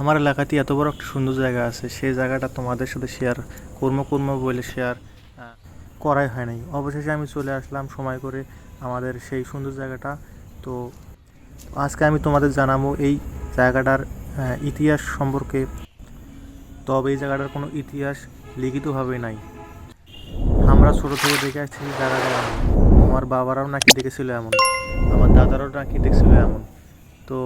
আমার এলাকাতে এত বড় একটা সুন্দর জায়গা আছে, সেই জায়গাটা তোমাদের সাথে শেয়ার কর্ম কর্ম বলে শেয়ার করাই হয় নাই। অবশেষে আমি চলে আসলাম সময় করে আমাদের সেই সুন্দর জায়গাটা। তো আজকে আমি তোমাদের জানাব এই জায়গাটার ইতিহাস সম্পর্কে। তবে এই জায়গাটার কোনো ইতিহাস লিখিতভাবে নাই। আমরা ছোটো থেকে দেখে আসছি জায়গাটা এমন আমার বাবারাও নাকি দেখেছিল এমন। আমার দাদারাও নাকি দেখছিল এমন। তো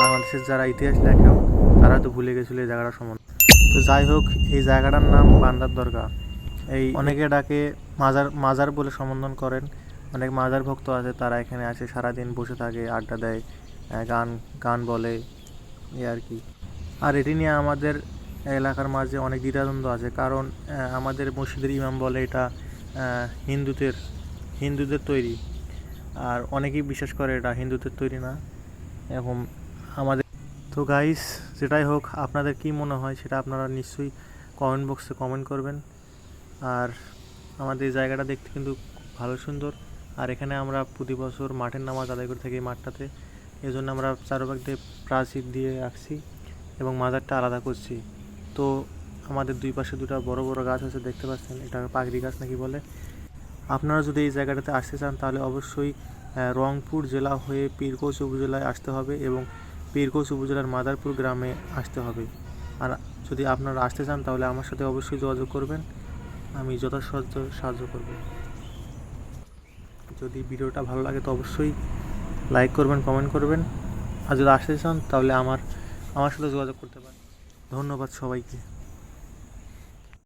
বাংলাদেশের যারা ইতিহাস লেখেও তারা তো ভুলে গেছিল এই জায়গাটা সম্বন্ধে। তো যাই হোক, এই জায়গাটার নাম বান্দার দরগা। এই অনেকে ডাকে মাজার মাজার বলে সম্বোধন করেন। অনেক মাজার ভক্ত আছে, তারা এখানে আসে, সারাদিন বসে থাকে, আড্ডা দেয় গান গান বলে, এই আর কি। আর এটি নিয়ে আমাদের এলাকার মাঝে অনেক দ্বিধাদ্বন্দ্ব আছে, কারণ আমাদের মসজিদের ইমাম বলে এটা হিন্দুদের হিন্দুদের তৈরি। আর অনেকেই বিশ্বাস করে এটা হিন্দুদের তৈরি না। এখন আমাদের। তো গাইস যেটাই হোক, আপনাদের কি মনে হয় সেটা আপনারা নিশ্চয়ই কমেন্ট বক্সে কমেন্ট করবেন। আর আমাদের এই জায়গাটা দেখতে কিন্তু ভালো সুন্দর। আর এখানে আমরা প্রতি বছর মাঠের নামাজ আদায় করে থাকি মাঠটাতে। এই জন্য আমরা চারোপাক দিয়ে প্রাচীর দিয়ে রাখছি এবং মাজারটা আলাদা করছি। তো আমাদের দুই পাশে দুটো বড় বড় গাছ আছে, দেখতে পাচ্ছেন? এটা পাগড়ি গাছ নাকি বলে। আপনারা যদি এই জায়গাটাতে আসতে চান, তাহলে অবশ্যই রংপুর জেলা হয়ে পীরকোচ উপজেলায় আসতে হবে এবং পীরকোচ উপজেলার মাদারপুর গ্রামে আসতে হবে। আর যদি আপনারা আসতে চান, তাহলে আমার সাথে অবশ্যই যোগাযোগ করবেন। আমি যথাসাধ্য সাহায্য করব। যদি ভিডিওটা ভালো লাগে, তো অবশ্যই লাইক করবেন, কমেন্ট করবেন। আর যদি আসতে চান, তাহলে আমার আমার সাথে যোগাযোগ করতে পারেন। ধন্যবাদ সবাইকে।